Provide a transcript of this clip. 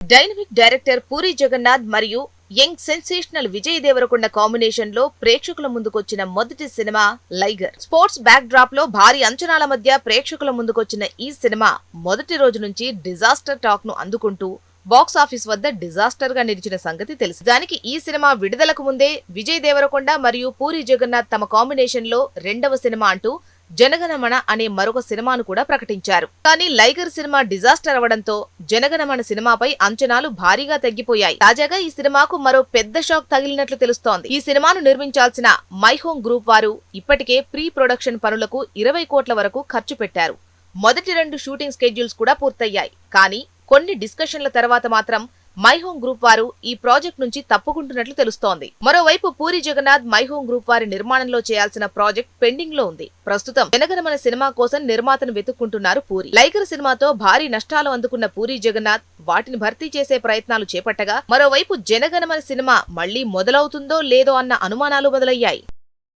Dynamic director Puri Jagannadh మరియు young sensational Vijay Devarakonda కాంబినేషన్లో ప్రేక్షకుల ముందుకొచ్చిన మొదటి సినిమా లైగర్. స్పోర్ట్స్ బ్యాక్ డ్రాప్లో భారీ అంచనాల మధ్య ప్రేక్షకుల ముందుకొచ్చిన ఈ సినిమా మొదటి రోజు నుంచి డిజాస్టర్ టాక్ను అందుకుంటూ బాక్స్ ఆఫీస్ వద్ద డిజాస్టర్గా నిలిచిన సంగతి తెలుసు. దానికి ఈ సినిమా విడుదలకు ముందే విజయ్ దేవరకొండ మరియు పూరి జగన్నాథ్ తమ కాంబినేషన్లో రెండవ సినిమా అంటూ జనగణమన అనే మరొక సినిమాను కూడా ప్రకటించారు. కానీ లైగర్ సినిమా డిజాస్టర్ అవడంతో జనగణమన సినిమాపై అంచనాలు భారీగా తగ్గిపోయాయి. తాజాగా ఈ సినిమాకు మరో పెద్ద షాక్ తగిలినట్లు తెలుస్తోంది. ఈ సినిమాను నిర్మించాల్సిన మై హోమ్ గ్రూప్ వారు ఇప్పటికే ప్రీ ప్రొడక్షన్ పనులకు ఇరవై కోట్ల వరకు ఖర్చు పెట్టారు. మొదటి రెండు షూటింగ్ స్కెడ్యూల్స్ కూడా పూర్తయ్యాయి. కానీ కొన్ని డిస్కషన్ల తర్వాత మాత్రం మైహోమ్ గ్రూప్ వారు ఈ ప్రాజెక్ట్ నుంచి తప్పుకుంటున్నట్లు తెలుస్తోంది. మరోవైపు పూరి జగన్నాథ్ మైహోమ్ గ్రూప్ వారి నిర్మాణంలో చేయాల్సిన ప్రాజెక్ట్ పెండింగ్లో ఉంది. ప్రస్తుతం జనగణమన సినిమా కోసం నిర్మాతను వెతుక్కుంటున్నారు పూరి. లైగర్ సినిమాతో భారీ నష్టాలు అందుకున్న పూరి జగన్నాథ్ వాటిని భర్తీ చేసే ప్రయత్నాలు చేపట్టగా మరోవైపు జనగణమన సినిమా మళ్ళీ మొదలవుతుందో లేదో అన్న అనుమానాలు మొదలయ్యాయి.